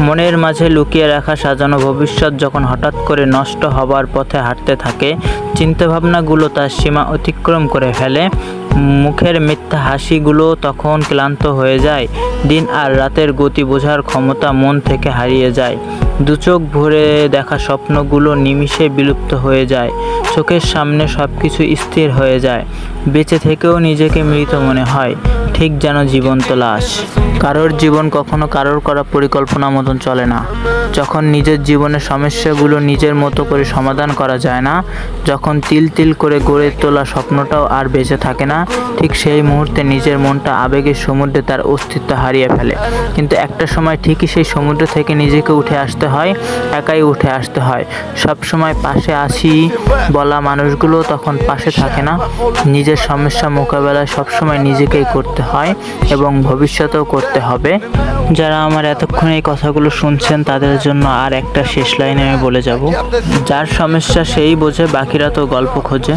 মনের মাঝে লুকিয়ে রাখা সাজানো ভবিষ্যৎ যখন হঠাৎ করে নষ্ট হবার পথে হাঁটতে থাকে, চিন্তাভাবনাগুলো তার সীমা অতিক্রম করে ফেলে। মুখের মিথ্যা হাসিগুলো তখন ক্লান্ত হয়ে যায়। দিন আর রাতের গতি বোঝার ক্ষমতা মন থেকে হারিয়ে যায়। দু চোখ ভরে দেখা স্বপ্নগুলো নিমিষে বিলুপ্ত হয়ে যায়। চোখের সামনে সব কিছু স্থির হয়ে যায়। বেঁচে থেকেও নিজেকে মৃত মনে হয়। ঠিক যেন জীবন্ত লাশ। কারোর জীবন কখনো কারোর করা পরিকল্পনা মতন চলে না। যখন নিজের জীবনের সমস্যাগুলো নিজের মতো করে সমাধান করা যায় না যখন তিল তিল করে গড়ে তোলা স্বপ্নটাও আর বেঁচে থাকে না ঠিক সেই মুহূর্তে নিজের মনটা আবেগের সমুদ্রে তার অস্তিত্ব হারিয়ে ফেলে। কিন্তু একটা সময় ঠিকই সেই সমুদ্র থেকে নিজেকে উঠে আসতে হয় একাই উঠে আসতে হয়। সব সময় পাশে আসি বলা মানুষগুলো তখন পাশে থাকে না। নিজের সমস্যা মোকাবেলায় সবসময় নিজেকেই করতে হয় এবং ভবিষ্যতেও করতে হবে। যারা আমার এতক্ষণ এই কথাগুলো শুনছেন, তাদের জন্য আর একটা শেষ লাইনে আমি বলে যাব। যার সমস্যা সেই বোঝে, বাকিরা তো গল্প খোঁজে।